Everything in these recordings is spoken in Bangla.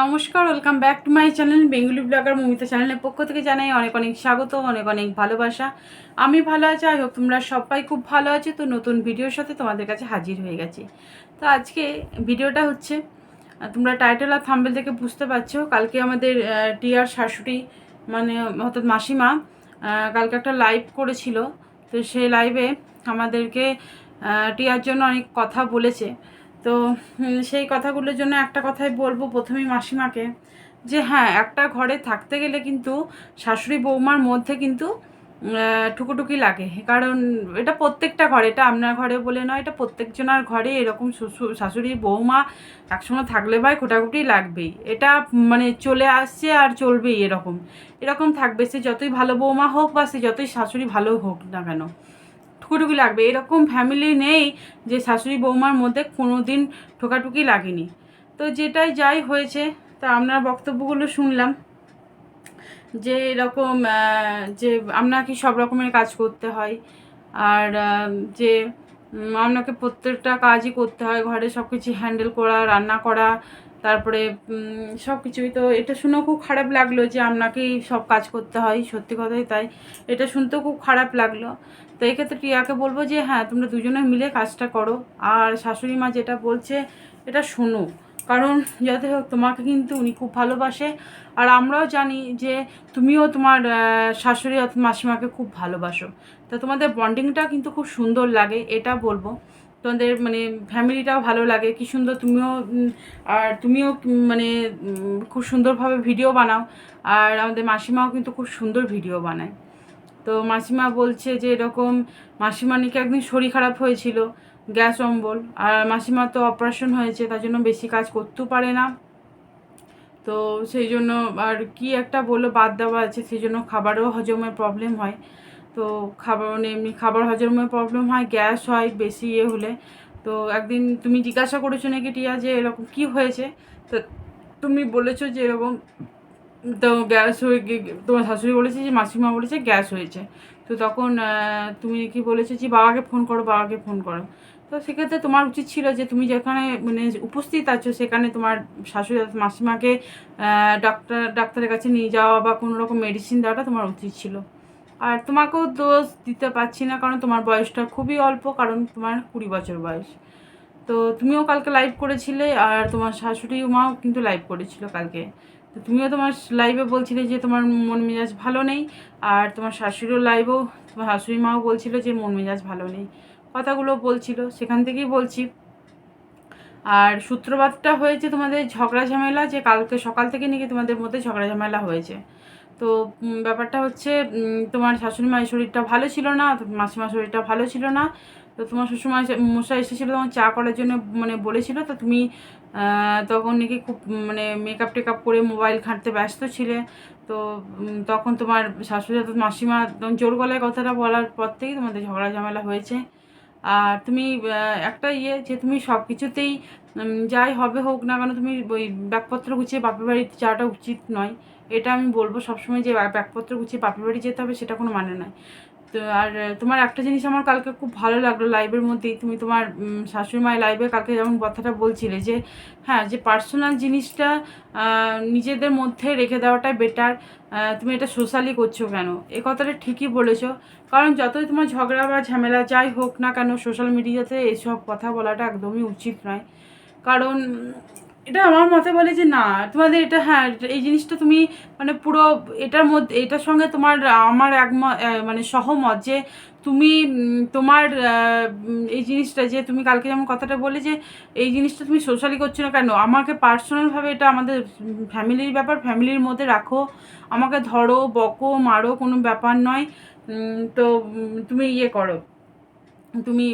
নমস্কার welcome back to my channel Bengali blogger Mamita চ্যানেলের পক্ষ থেকে জানাই অনেক অনেক স্বাগত, অনেক অনেক ভালোবাসা। আমি ভালো আছি আই হোপ তোমরা সবাই খুব ভালো আছো, তো নতুন ভিডিওর সাথে তোমাদের কাছে হাজির হয়ে গেছি। তো আজকে ভিডিওটা হচ্ছে তোমরা টাইটেল আর থাম্বেল থেকে বুঝতে পারছ, কালকে আমাদের টিয়ার শাশুড়ি মানে অর্থাৎ মাসিমা কালকে একটা লাইভ করেছিল। তো সেই লাইভে আমাদেরকে টিয়ার জন্য অনেক কথা বলেছে। তো সেই কথাগুলোর জন্য একটা কথাই বলব প্রথমেই মাসিমাকে যে হ্যাঁ একটা ঘরে থাকতে গেলে কিন্তু শাশুড়ি বৌমার মধ্যে কিন্তু আহ, ঠুকুটুকি লাগে। কারণ এটা প্রত্যেকটা ঘরে এটা আপনার ঘরে বলে নয় এটা প্রত্যেকজনার ঘরে এরকম শ্বশুর শাশুড়ি বৌমা একসঙ্গে থাকলে ভাই খোটাখুটি লাগবেই। এটা মানে চলে আসছে আর চলবেই এরকম। এরকম থাকবে সে যতই ভালো বৌমা হোক বা সে যতই শাশুড়ি ভালো হোক না কেন। ঠুকুটুকি লাগবে। এরকম ফ্যামিলি নেই যে শাশুড়ি বৌমার মধ্যে কোনো দিন ঠোকাটুকি লাগেনি। তো যেটাই যাই হয়েছে, তা আপনার বক্তব্যগুলো শুনলাম। যে এরকম যে আপনাকে সব রকমের কাজ করতে হয়, আর যে আপনাকে প্রত্যেকটা কাজই করতে হয়, ঘরে সব কিছু হ্যান্ডেল করা, রান্না করা তারপরে সব কিছুই তো এটা শুনেও খুব খারাপ লাগল যে আপনাকেই সব কাজ করতে হয়, সত্যি কথাই তাই। এটা শুনতেও খুব খারাপ লাগল। তো এক্ষেত্রে টিয়াকে বলব যে হ্যাঁ তোমরা দুজনে মিলে কাজটা করো। আর শাশুড়ি মা যেটা বলছে, এটা শোনো। কারণ যাতে হোক, তোমাকে কিন্তু উনি খুব ভালোবাসে। আর আমরাও জানি যে, তুমিও তোমার শাশুড়ি অথবা মাসিমাকে খুব ভালোবাসো। তা তোমাদের বন্ডিংটা কিন্তু খুব সুন্দর লাগে, এটা বলব। তোমাদের মানে ফ্যামিলিটাও ভালো লাগে। কি সুন্দর তুমিও আর তুমিও মানে খুব সুন্দরভাবে ভিডিও বানাও। আর আমাদের মাসিমাও কিন্তু খুব সুন্দর ভিডিও বানায়। তো মাসিমা বলছে যে এরকম মাসিমা নাকি একদিন শরীর খারাপ হয়েছিল, গ্যাস অম্বল। আর মাসিমা তো অপারেশন হয়েছে, তার জন্য বেশি কাজ করতেও পারে না। তো সেই জন্য আর কি একটা বলল, বাদ দেওয়া আছে, সেই জন্য খাবারও হজমের প্রবলেম হয়। তো খাবার মানে এমনি খাবার হজমের প্রবলেম হয় গ্যাস হয়, বেশি ইয়ে হলে। তো একদিন তুমি জিজ্ঞাসা করেছ নাকি টিয়া যে এরকম কি হয়েছে? তো তুমি বলেছ যে এরকম তো গ্যাস হয়ে তোমার শাশুড়ি বলেছে যে মাসিমা বলেছে গ্যাস হয়েছে। তো তখন তুমি কি বলেছ যে বাবাকে ফোন করো, বাবাকে ফোন করো। তো সেক্ষেত্রে তোমার উচিত ছিল যে তুমি যেখানে মানে উপস্থিত আছো সেখানে তোমার শাশুড়ি মাসিমাকে ডাক্তার ডাক্তারের কাছে নিয়ে যাওয়া বা কোনো রকম মেডিসিন দেওয়াটা তোমার উচিত ছিল। আর তোমাকেও দোষ দিতে পারছি না, কারণ তোমার বয়সটা খুবই অল্প, কারণ তোমার কুড়ি বছর বয়স। তো তুমিও কালকে লাইভ করেছিলে, আর তোমার শাশুড়ি মাও কিন্তু লাইভ করেছিল কালকে। তো তুমিও তোমার লাইভে বলছিলে যে তোমার মন মেজাজ ভালো নেই, আর তোমার শাশুড়িও লাইভেও তোমার শাশুড়ি মাও বলছিল যে মন মেজাজ ভালো নেই। কথাগুলো বলছিল, সেখান থেকেই বলছি। আর সূত্রপাতটা হয়েছে তোমাদের ঝগড়া ঝামেলা, যে কালকে সকাল থেকে নাকি তোমাদের মধ্যে ঝগড়া ঝামেলা হয়েছে। তো ব্যাপারটা হচ্ছে তোমার শাশুড়ি মায়ের শরীরটা ভালো ছিল না, তো মাসিমার শরীরটা ভালো ছিল না। তো তোমার শ্বশুরমা মশাই এসেছিল তোমার চা করার জন্য মানে বলেছিল, তো তুমি তখন নাকি খুব মানে মেকআপ টেকআপ করে মোবাইল ঘাঁটতে ব্যস্ত ছিলে। তো তখন তোমার শাশুড়ি অর্থাৎ মাসিমা জোর গলায় কথাটা বলার পর থেকেই তোমাদের ঝগড়া ঝামেলা হয়েছে। আর তুমি একটা ইয়ে যে তুমি সব কিছুতেই যাই হবে হোক না কেন, তুমি ওই ব্যাগপত্র গুছিয়ে বাপের বাড়িতে যাওয়াটা উচিত নয়। এটা আমি বলব সবসময় যে ব্যাগ- ব্যাগপত্র গুছিয়ে বাপের বাড়ি যেতে হবে, সেটা কোনো মানে নয়। তো আর তোমার একটা জিনিস আমার কালকে খুব ভালো লাগল লাইভের মধ্যেই, তুমি তোমার শাশুড়ি মায়ের লাইভে কালকে যেমন কথাটা বলছিলে যে হ্যাঁ যে পার্সোনাল জিনিসটা নিজেদের মধ্যে রেখে দেওয়াটাই বেটার তুমি এটা সোশ্যালি করছ কেন? এ কথাটা ঠিকই বলেছ। কারণ যতই তোমার ঝগড়া বা ঝামেলা যাই হোক না কেন সোশ্যাল মিডিয়াতে এসব কথা বলাটা একদমই উচিত নয়। কারণ এটা আমার মতে বলে যে না তোমাদের এটা হ্যাঁ এই জিনিসটা তুমি মানে পুরো এটার মধ্যে এটার সঙ্গে তোমার আমার আহ, মানে সহমত যে তুমি তোমার এই জিনিসটা যে তুমি কালকে যেমন কথাটা বলে যে এই জিনিসটা তুমি সোশ্যালি করছ না কেন আমাকে পার্সোনালভাবে এটা আমাদের ফ্যামিলির ব্যাপার ফ্যামিলির মধ্যে রাখো। আমাকে ধরো বকো মারো কোনো ব্যাপার নয়। তো তুমি ইয়ে করো। তুমি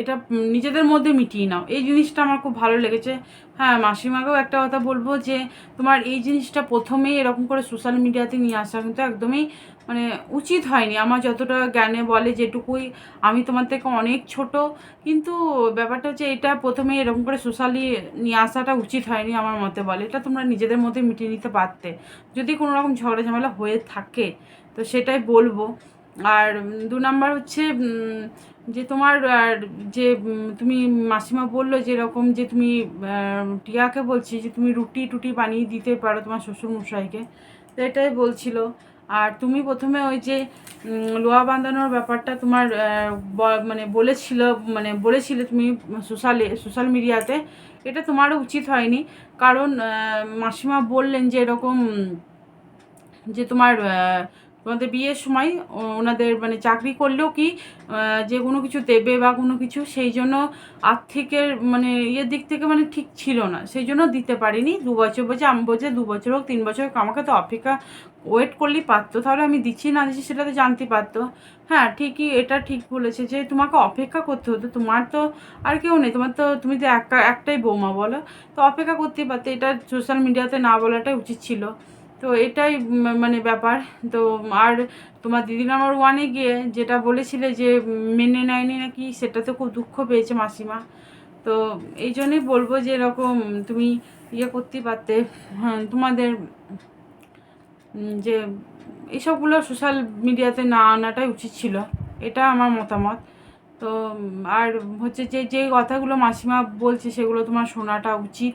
এটা নিজেদের মধ্যে মিটিয়ে নাও। এই জিনিসটা আমার খুব ভালো লেগেছে। হ্যাঁ মাসিমাকেও একটা কথা বলব যে, তোমার এই জিনিসটা প্রথমেই এরকম করে সোশ্যাল মিডিয়াতে নিয়ে আসা কিন্তু একদমই মানে উচিত হয়নি। আমার যতটা জ্ঞানে বলে যেটুকুই, আমি তোমার থেকে অনেক ছোট। কিন্তু ব্যাপারটা হচ্ছে এটা প্রথমে এরকম করে সোশ্যালি নিয়ে আসাটা উচিত হয়নি আমার মতে বলে। এটা তোমরা নিজেদের মধ্যে মিটিয়ে নিতে পারতে। যদি কোনো রকম ঝগড়া ঝামেলা হয়ে থাকে, তো সেটাই বলব। আর দু নাম্বার হচ্ছে যে তোমার যে তুমি মাসিমা বলল যে এরকম যে তুমি টিয়াকে বলছি যে তুমি রুটি টুটি বানিয়ে দিতে পারো তোমার শ্বশুর মশাইকে, তো এটাই বলছিল। আর তুমি প্রথমে ওই যে লোহা বাঁধানোর ব্যাপারটা তোমার মানে বলেছিল মানে বলেছিলে তুমি সোশ্যালে, সোশ্যাল মিডিয়াতে, এটা তোমারও উচিত হয়নি। কারণ মাসিমা বললেন যে এরকম, যে তোমার তোমাদের বিয়ের সময় ওনাদের মানে চাকরি করলেও কি যে কোনো কিছু দেবে বা কোনো কিছু, সেই জন্য আর্থিকের মানে ইয়ের দিক থেকে মানে ঠিক ছিল না। সেই জন্য দিতে পারিনি। দু বছর বলছে আমি বলছে দু বছর হোক, তিন বছর হোক, আমাকে তো অপেক্ষা ওয়েট করলেই পারতো। তাহলে আমি দিচ্ছি, না দিচ্ছি সেটা তো জানতে পারতো। হ্যাঁ ঠিকই, এটা ঠিক বলেছে যে তোমাকে অপেক্ষা করতে হতো। তোমার তো আর কেউ নেই, তোমার তো, তুমি তো একটা একটাই বৌমা বলো। তো অপেক্ষা করতেই পারতে, এটা সোশ্যাল মিডিয়াতে না বলাটাই উচিত ছিল। তো এটাই মানে ব্যাপার। তো আর তোমার দিদি নাম্বার ওয়ানে গিয়ে যেটা বলেছিলে যে মেনে নেয়নি নাকি সেটাতে খুব দুঃখ পেয়েছে মাসিমা। তো এই জন্যই বলব যে এরকম তুমি ইয়ে করতে পারতে হ্যাঁ তোমাদের যে এইসবগুলো সোশ্যাল মিডিয়াতে না আনাটাই উচিত ছিল। এটা আমার মতামত। তো আর হচ্ছে যে যে কথাগুলো মাসিমা বলছে সেগুলো তোমার শোনাটা উচিত।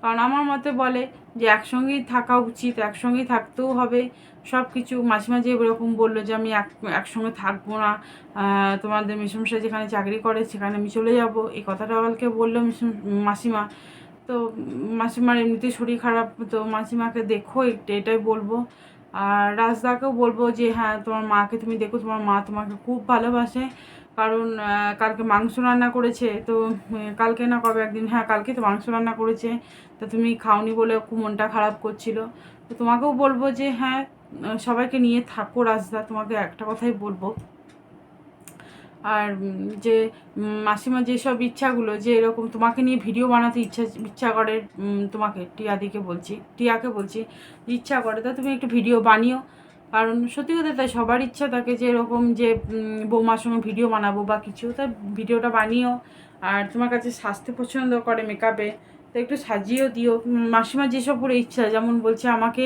কারণ আমার মতে বলে যে একসঙ্গেই থাকা উচিত, একসঙ্গেই থাকতেও হবে। সব কিছু মাসিমা যে এরকম বলল যে, আমি এক, একসঙ্গে থাকব না। তোমাদের মিশমশাই যেখানে চাকরি করে সেখানে আমি চলে যাব। এই কথাটা কালকে বলল মিশম মাসিমা। তো মাসিমার এমনিতেই শরীর খারাপ, তো মাসিমাকে দেখো এটাই বলব। আর রাজদাকেও বলব যে হ্যাঁ তোমার মাকে তুমি দেখো, তোমার মা তোমাকে খুব ভালোবাসে। কারণ কালকে মাংস রান্না করেছে তো কালকে না কবে একদিন? হ্যাঁ কালকে তো মাংস রান্না করেছে। তো তুমি খাওনি বলে খুব মনটা খারাপ করছিল। তো তোমাকেও বলব যে হ্যাঁ সবাইকে নিয়ে থাকো রাজদা তোমাকে একটা কথাই বলব। আর যে উম, মাসিমার যেসব ইচ্ছাগুলো যে এরকম তোমাকে নিয়ে ভিডিও বানাতে ইচ্ছা ইচ্ছা করে তোমাকে টিয়াদিকে বলছি টিয়াকে বলছি ইচ্ছা করে তা তুমি একটু ভিডিও বানিও। কারণ সত্যি কথা তাই সবার ইচ্ছা থাকে যে এরকম যে বৌমার সঙ্গে ভিডিও বানাবো বা কিছু। তা ভিডিওটা বানিও। আর তোমার কাছে সাজতে পছন্দ করে মেকআপে তো একটু সাজিয়েও দিও। মাসিমার যেসব করে ইচ্ছা, যেমন বলছে আমাকে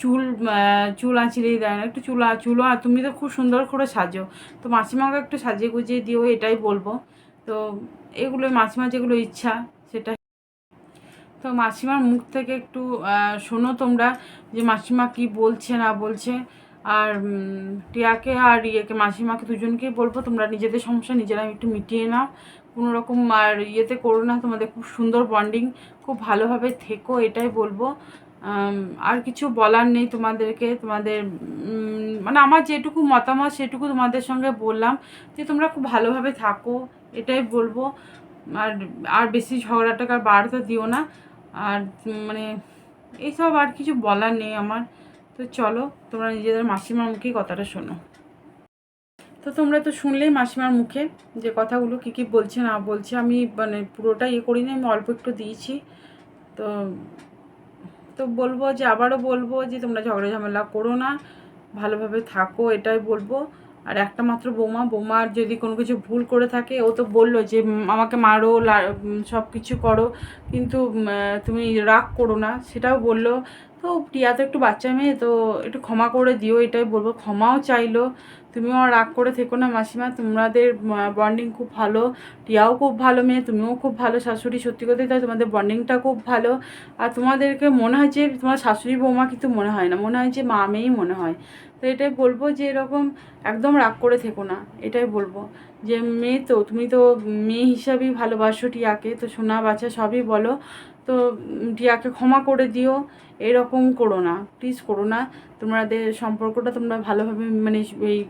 চুল চুল আঁচড়িয়ে দেয় না, একটু চুল আ- চুলও আ- তুমি তো খুব সুন্দর করে সাজো। তো মাসিমাকে একটু সাজিয়ে গুজিয়ে দিও, এটাই বলব। তো এগুলো মাসিমার যেগুলো ইচ্ছা, সেটা। তো মাসিমার মুখ থেকে একটু শোনো তোমরা যে মাসিমা কি বলছে না বলছে। আর টিয়াকে আর ইয়েকে, মাসিমাকে দুজনকেই বলব, তোমরা নিজেদের সমস্যা নিজেরা একটু মিটিয়ে নাও। কোনো রকম আর ইয়েতে করো না, তোমাদের খুব সুন্দর বন্ডিং খুব ভালোভাবে থেকো, এটাই বলব। আর কিছু বলার নেই তোমাদেরকে, তোমাদের মানে আমার যেটুকু মতামত, সেটুকু তোমাদের সঙ্গে বললাম, যে তোমরা খুব ভালোভাবে থাকো, এটাই বলব। আর আর বেশি ঝগড়াটাকে আর বাড়তে দিও না। আর মানে এইসব আর কিছু বলার নেই আমার। তো চলো, তোমরা নিজেদের মাসিমার মুখেই কথাটা শোনো। তো তোমরা তো শুনলেই মাসিমার মুখে যে কথাগুলো কী কী বলছে, না বলছে, আমি মানে পুরোটা ইয়ে করিনি, আমি অল্প একটু দিয়েছি। তো তো বলব যে, আবারও বলব যে, তোমরা ঝগড়া ঝামেলা করো না, ভালোভাবে থাকো, এটাই বলব। আর একটা মাত্র বৌমা, বৌমার যদি কোনো কিছু ভুল করে থাকে, ও তো বলল যে আমাকে মারো সব কিছু করো। কিন্তু তুমি রাগ করো না, সেটাও বলল। তো টিয়া তো একটু বাচ্চা মেয়ে, তো একটু ক্ষমা করে দিও, এটাই বলব। ক্ষমাও চাইলো। তুমিও রাগ করে থেকো না মাসিমা, তোমাদের বন্ডিং খুব ভালো। টিয়াও খুব ভালো মেয়ে, তুমিও খুব ভালো শাশুড়ি। সত্যি কথাই তাই, তোমাদের বন্ডিংটা খুব ভালো। আর তোমাদেরকে মনে হয় যে, তোমার শাশুড়ি বৌমা কিন্তু মনে হয় না, মনে হয় যে মা মেয়েই মনে হয়। তো এটাই বলব যে এরকম একদম রাগ করে থেকো না, এটাই বলব। যে মেয়ে তো, তুমি তো মেয়ে হিসাবেই ভালোবাসো টিয়াকে, তো সোনা বাচ্চা সবই বলো। তো টিয়াকে ক্ষমা করে দিও, এরকম করো না প্লিজ করো না। তোমাদের সম্পর্কটা তোমরা ভালোভাবে মানে এই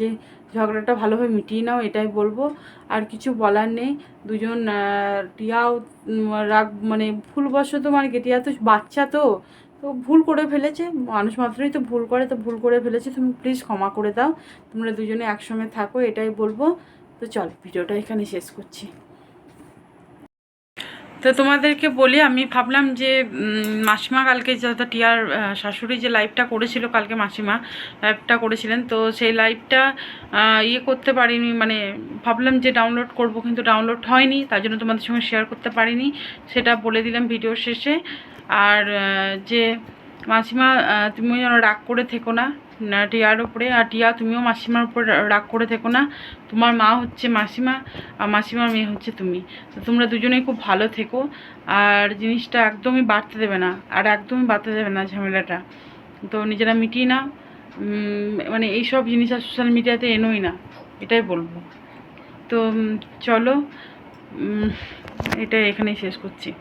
যে ঝগড়াটা ভালোভাবে মিটিয়ে নাও, এটাই বলব। আর কিছু বলার নেই, দুজন টিয়াও রাগ মানে ভুলবশত মানে কি, টিয়া তো বাচ্চা তো তো ভুল করে ফেলেছে, মানুষ মাত্রই তো ভুল করে, তো ভুল করে ফেলেছে, তুমি প্লিজ ক্ষমা করে দাও। তোমরা দুজনে একসঙ্গে থাকো, এটাই বলব। তো চল, ভিডিওটা এখানে শেষ করছি। তো তোমাদেরকে বলি, আমি ভাবলাম যে মাসিমা কালকে যাতে টিয়ার শাশুড়ি যে লাইভটা করেছিল কালকে মাসিমা লাইভটা করেছিলেন, তো সেই লাইভটা ইয়ে করতে পারিনি মানে ভাবলাম যে ডাউনলোড করব, কিন্তু ডাউনলোড হয়নি, তার জন্য তোমাদের সঙ্গে শেয়ার করতে পারিনি, সেটা বলে দিলাম ভিডিও শেষে। আর যে মাসিমা তুমি যেন রাগ করে থেকো না। না টিয়ার উপরে আর টিয়া তুমিও মাসিমার উপরে রাগ করে থেকো না। তোমার মা হচ্ছে মাসিমা আর মাসিমার মেয়ে হচ্ছে তুমি। তো তোমরা দুজনেই খুব ভালো থেকো। আর জিনিসটা একদমই বাড়তে দেবে না আর একদমই বাড়তে দেবে না ঝামেলাটা। তো নিজেরা মিটিয়ে উম, মানে এইসব জিনিস আর সোশ্যাল মিডিয়াতে এনোই না এটাই বলব। তো চলো। এটা এখানেই শেষ করছি।